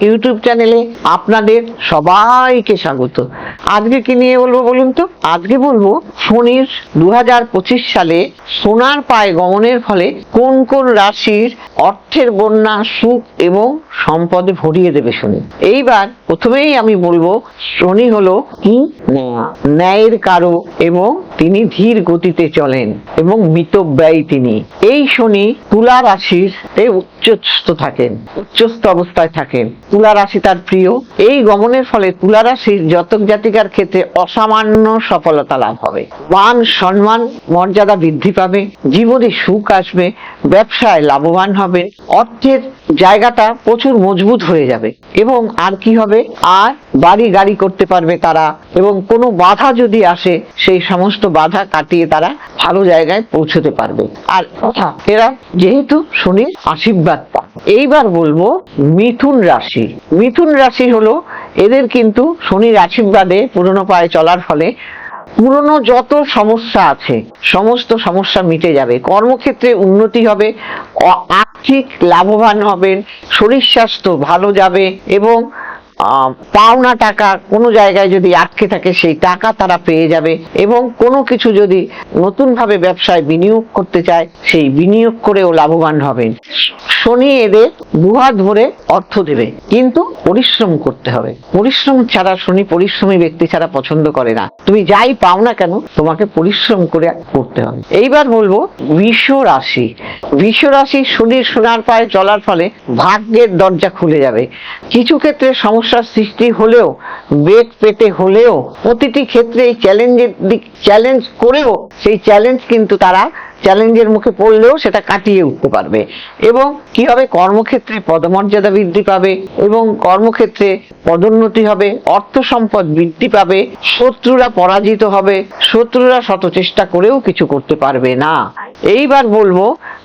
YouTube চ্যানেলে আপনাদের সবাইকে স্বাগত। আজকে কি নিয়ে বলব বলুন তো? আজকে বলব শনির দু সালে সোনার পায়ে গমনের ফলে কোন কোন রাশির অর্থের বন্যা সুখ এবং সম্পদে ভরিয়ে দেবে শনি। এইবার প্রথমেই আমি বলব শনি হলো কি? ন্যায়ের কারও এবং তিনি ধীর গতিতে চলেন এবং মিতব্যয়ী তিনি। এই শনি তুলা রাশির উচ্চস্থ থাকেন, উচ্চস্থ অবস্থায় থাকেন। তুলা রাশি তার প্রিয়। এই গমনের ফলে তুলা রাশির জাতক জাতিকার ক্ষেত্রে অসামান্য সফলতা লাভ হবে। মান সম্মান, মর্যাদা বৃদ্ধি পাবে, জীবনে সুখ আসবে, ব্যবসায় লাভবান হবে, অর্থের জায়গাটা প্রচুর মজবুত হয়ে যাবে এবং আর কি হবে? আর বাড়ি গাড়ি করতে পারবে তারা এবং কোনো বাধা যদি আসে সেই সমস্ত বাধা কাটিয়ে তারা ভালো জায়গায় পৌঁছতে পারবে। আর এরা যেহেতু শনির আশীর্বাদ এইবার বলব মিথুন রাশি। মিথুন রাশি হলো এদের কিন্তু শনির আশীর্বাদে পুরনো পায়ে চলার ফলে পুরনো যত সমস্যা আছে সমস্ত সমস্যা মিটে যাবে। কর্মক্ষেত্রে উন্নতি হবে আর্থিক লাভবান হবেন, শরীর স্বাস্থ্য ভালো যাবে এবং পাওনা টাকা কোনো জায়গায় যদি আটকে থাকে সেই টাকা তারা পেয়ে যাবে এবং কোনো কিছু যদি নতুনভাবে ব্যবসায় বিনিয়োগ করতে চায় সেই বিনিয়োগ করেও লাভবান হবেন। শনি এদের দুহাত ভরে অর্থ দেবে, কিন্তু পরিশ্রম করতে হবে। পরিশ্রম ছাড়া শনি পরিশ্রমী ব্যক্তি ছাড়া পছন্দ করে না। তুমি যাই পাও না কেন, তোমাকে পরিশ্রম করে করতে হবে। এইবার বলব, বিষ রাশি। বিষ রাশি শনির সোনার পায়ে চলার ফলে ভাগ্যের দরজা খুলে যাবে। কিছু ক্ষেত্রে সমস্যার সৃষ্টি হলেও, বেগ পেতে হলেও, প্রতিটি ক্ষেত্রে এই চ্যালেঞ্জের দিক চ্যালেঞ্জ করেও, সেই চ্যালেঞ্জ কিন্তু তারা চ্যালেঞ্জের মুখে পড়লেও সেটা কাটিয়ে উঠতে পারবে। এবং কি হবে? কর্মক্ষেত্রে পদমর্যাদা বৃদ্ধি পাবে এবং কর্মক্ষেত্রে পদোন্নতি হবে, অর্থ সম্পদ বৃদ্ধি পাবে, শত্রুরা পরাজিত হবে, শত্রুরা শত চেষ্টা করেও কিছু করতে পারবে না। এইবার বলব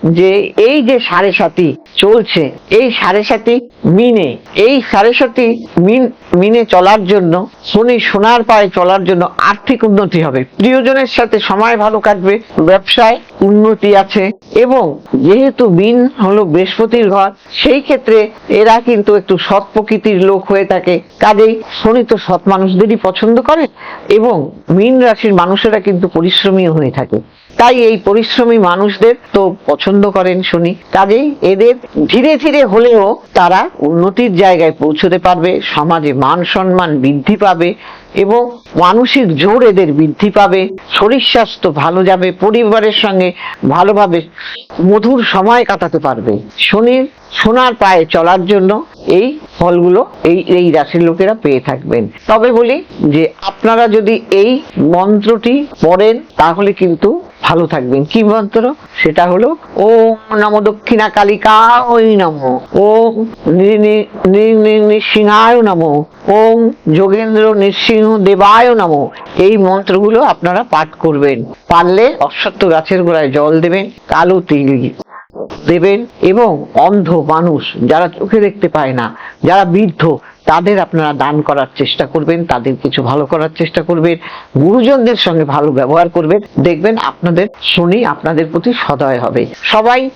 যে এই যে সাড়ে সাতি চলছে, এই সাড়ে সাতি মিনে, এই সাড়ে সাতি মিন, মিনে চলার জন্য, শনি সোনার পায়ে চলার জন্য আর্থিক উন্নতি হবে। প্রিয়জনের সাথে সময় ভালো কাটবে, ব্যবসায় উন্নতি আছে এবং যেহেতু মিন হলো বৃহস্পতির ঘর, সেই ক্ষেত্রে এরা কিন্তু একটু সৎ প্রকৃতির লোক হয়ে থাকে। কাজেই শনি তো সৎ মানুষদেরই পছন্দ করে এবং মীন রাশির মানুষেরা কিন্তু পরিশ্রমী হয়ে থাকে। তাই এই পরিশ্রমী মানুষদের তো পছন্দ করেন শনি। কাজেই এদের ধীরে ধীরে হলেও তারা উন্নতির জায়গায় পৌঁছতে পারবে, সমাজে মান সম্মান বৃদ্ধি পাবে এবং মানসিক জোর এদের বৃদ্ধি পাবে, শরীর স্বাস্থ্য ভালো যাবে, পরিবারের সঙ্গে ভালোভাবে মধুর সময় কাটাতে পারবে। শনির, সোনার পায়ে চলার জন্য এই ফলগুলো এই এই রাশির লোকেরা পেয়ে থাকবেন। তবে বলি যে আপনারা যদি এই মন্ত্রটি পড়েন, তাহলে কিন্তু ভালো থাকবেন। কি মন্ত্র সেটা হলো, ওম নম দক্ষিণা কালিকা ওই নম। নি- নৃসিংহায় নম। ওম যোগেন্দ্র নৃসিংহ দেবায় নম। এই মন্ত্রগুলো আপনারা পাঠ করবেন। পারলে অশ্বত্থ গাছের গোড়ায় জল দেবেন, কালো তিল দেবেন এবং অন্ধ মানুষ যারা চোখে দেখতে পায় না, যারা বৃদ্ধ তাদের আপনারা দান করার চেষ্টা করবেন, তাদের কিছু ভালো করার চেষ্টা করবেন, গুরুজনদের সঙ্গে ভালো ব্যবহার করবেন। দেখবেন আপনাদের শনি আপনাদের প্রতি সদয় হবে। সবাই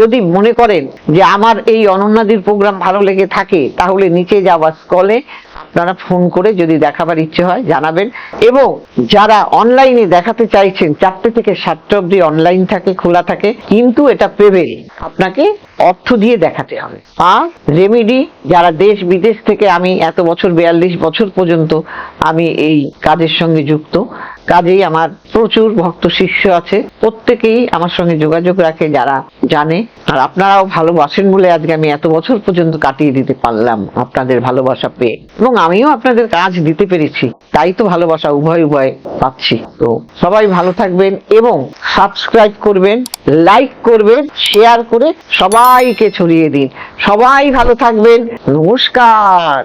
যদি মনে করেন যে আমার এই অনন্যাদির প্রোগ্রাম ভালো লেগে থাকে, তাহলে নিচে যাওয়া স্কলে আপনারা ফোন করে যদি দেখাবার ইচ্ছে হয় জানাবেন। এবং যারা অনলাইনে দেখাতে চাইছেন, চারটে থেকে সাতটা অব্দি অনলাইন থাকে, খোলা থাকে, কিন্তু এটা পেবে, আপনাকে অর্থ দিয়ে দেখাতে হবে। আর রেমিডি যারা দেশ বিদেশ থেকে আমি এত বছর, বিয়াল্লিশ বছর পর্যন্ত আমি এই কাজের সঙ্গে যুক্ত, কাজেই আমার প্রচুর ভক্ত শিষ্য আছে, প্রত্যেকেই আমার সঙ্গে যোগাযোগ রাখে, যারা জানে। আর আপনারাও ভালোবাসেন বলে আজকে আমি এত বছর পর্যন্ত কাটিয়ে দিতে পারলাম আপনাদের ভালোবাসা পেয়ে। এবং আমিও আপনাদের কাজ দিতে পেরেছি। তাই তো ভালোবাসা উভয় উভয় পাচ্ছি। তো সবাই ভালো থাকবেন এবং সাবস্ক্রাইব করবেন লাইক করবেন শেয়ার করে সবাইকে ছড়িয়ে দিন। সবাই ভালো থাকবেন। নমস্কার।